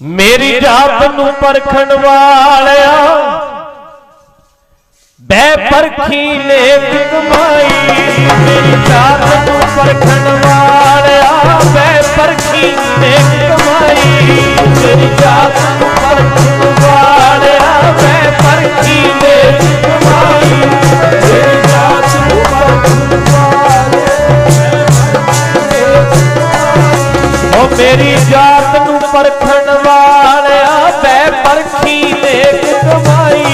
ਮੇਰੀ ਜਾਤ ਨੂੰ ਪਰਖਣ ਵਾਲਿਆ ਬੈ ਪਰਖੀ ਨੇਕ ਕਮਾਈ ਮੇਰੀ ਜਾਤ ਨੂੰ ਪਰਖਣ ਵਾਲਿਆ ਬੈ ਪਰਖੀ ਨੇਕ ਕਮਾਈ ਮੇਰੀ ਜਾਤ ਨੂੰ ਪਰਖਣ ਵਾਲਿਆ ਬੈ ਪਰਖੀ ਨੇਕ ਕਮਾਈ ਮੇਰੀ ਜਾਤ ਨੂੰ ਪਰਖਣ ਓ ਮੇਰੀ ਜਾਤ ਨੂੰ ਪਰਖਣ ਵਾਲਿਆ ਬੈ ਪਰਖੀ ਨੇਕ ਕਮਾਈ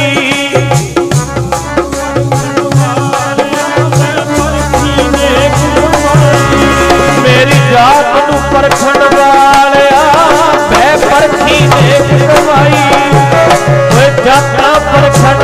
ਮੇਰੀ ਜਾਤ ਨੂੰ ਪਰਖਣ ਵਾਲਿਆ ਬੈ ਪਰਖੀ ਨੇਕ ਕਮਾਈ ਓਏ ਜਾਤਾਂ ਪਰਖਣ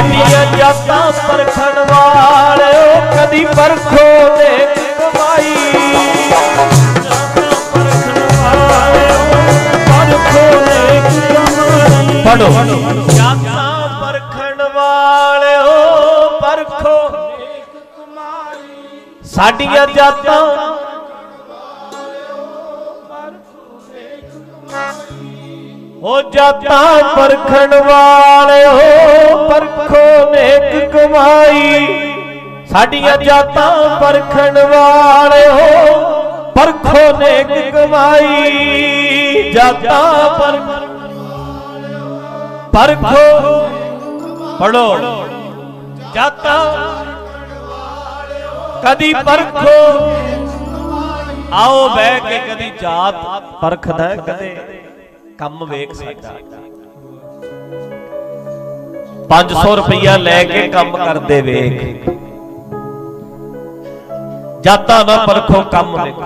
ਸਾਡੀਆਂ ਜਾਤਾਂ ਪਰਖਣ ਵਾਲਿਓ ਕਦੀ ਪਰਖੋ ਨੇਕ ਕਮਾਈ ਪੜੋ ਜਾਤਾਂ ਪਰਖਣ ਵਾਲਿਓ ਪਰਖੋ ਸਾਡੀਆਂ ਜਾਤਾਂ ਉਹ ਜਾਤਾਂ ਪਰਖਣ ਵਾਲਿਓ, ਪਰਖੋ ਨੇਕ ਕਮਾਈ। ਸਾਡੀਆਂ ਜਾਤਾਂ ਪਰਖਣ ਵਾਲਿਓ, ਪਰਖੋ ਨੇਕ ਕਮਾਈ। ਜਾਤਾਂ ਪਰਖ ਪਰਖੋ। ਪੜੋ ਜਾਤਾਂ ਕਦੀ ਪਰਖੋ। ਆਓ ਬਹਿ ਕੇ ਕਦੀ ਜਾਤ ਪਰਖਦਾ ਕਦੇ। ਕੰਮ ਵੇਖ ਸਾਡਾ 500 ਰੁਪਇਆ ਲੈ ਕੇ ਕੰਮ ਕਰਦੇ ਵੇਖ। ਜਾਤਾਂ ਨਾ ਪਰਖੋ ਕੰਮ ਵੇਖੋ।